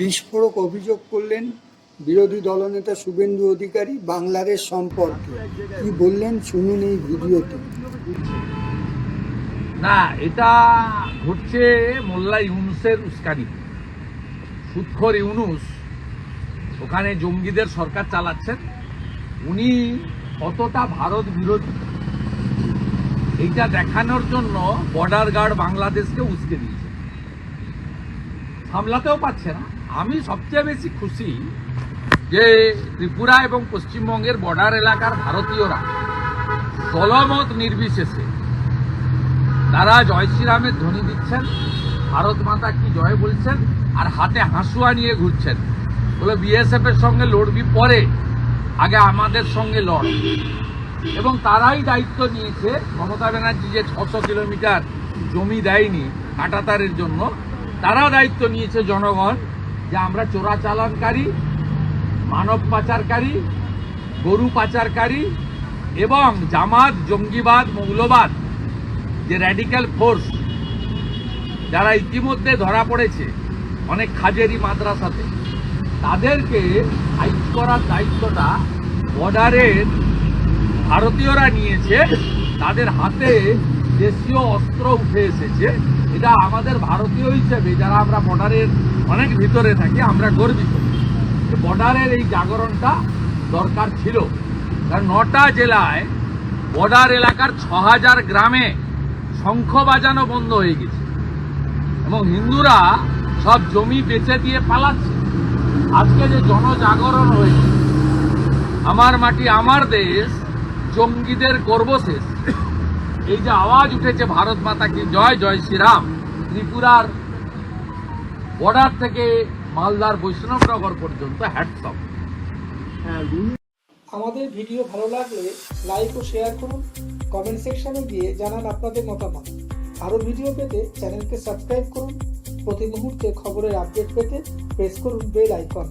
বিস্ফোরক অভিযোগ করলেন বিরোধী দলনেতা শুভেন্দু অধিকারী বাংলাদেশ সম্পর্কে। কি বললেন শুনুন এই ভিডিওতে না, এটা ঘটছে মোল্লা ইউনুসের উস্কানি। সুৎখর ইউনুস ওখানে জঙ্গিদের সরকার চালাচ্ছেন। উনি কতটা ভারত বিরোধী, এইটা দেখানোর জন্য বর্ডার গার্ড বাংলাদেশকে উস্কে দিয়েছে। সামলাতেও পারছে না। আমি সবচেয়ে বেশি খুশি যে ত্রিপুরা এবং পশ্চিমবঙ্গের বর্ডার এলাকার ভারতীয়রা দলমত নির্বিশেষে তারা জয় শ্রীরামের ধ্বনি দিচ্ছেন, ভারত মাতা কি জয় বলছেন, আর হাতে হাসুয়া নিয়ে ঘুরছেন। বলে বিএসএফ এর সঙ্গে লড়বি পরে আগে আমাদের সঙ্গে লড়। এবং তারাই দায়িত্ব নিয়েছে, মমতা ব্যানার্জি যে ছশো কিলোমিটার জমি দেয়নি কাটাতারের জন্য তারা দায়িত্ব নিয়েছে জনগণ যে আমরা চোরাচালানকারী মানব পাচারকারী, গরু পাচারকারী এবং জামাত, জঙ্গিবাদ, মৌলবাদ, যে র্যাডিক্যাল ফোর্স যারা ইতিমধ্যে ধরা পড়েছে অনেক খাজেরি মাদ্রাসাতে, তাদেরকে ফাইট করার দায়িত্বটা বর্ডারের ভারতীয়রা নিয়েছে, তাদের হাতে দেশীয় অস্ত্র উঠে এসেছে। এটা আমাদের ভারতীয় হিসেবে যারা আমরা বর্ডারের অনেক ভিতরে থাকি, আমরা গর্বিত। যে বর্ডারের এই জাগরণটা দরকার ছিল। কারণ নটা জেলায় বর্ডার এলাকার ছ হাজার গ্রামে শঙ্খ বাজানো বন্ধ হয়ে গেছে। এবং হিন্দুরা সব জমি বেচে দিয়ে পালাচ্ছে। আজকে যে জনজাগরণ হয়েছে, আমার মাটি, আমার দেশ জঙ্গিদের গর্বশেষ। এই যে আওয়াজ উঠেছে ভারত মাতা কি জয় জয় শ্রীরাম। ত্রিপুরার বর্ডার থেকে মালদার বৈষ্ণবনগর পর্যন্ত হ্যাটসঅপ আমাদের ভিডিও ভালো লাগলে লাইক ও শেয়ার করুন কমেন্ট সেকশনে গিয়ে জানান আপনাদের মতামত। আরও ভিডিও পেতে চ্যানেলকে সাবস্ক্রাইব করুন, প্রতি মুহূর্তে খবরের আপডেট পেতে প্রেস করুন বেল আইকন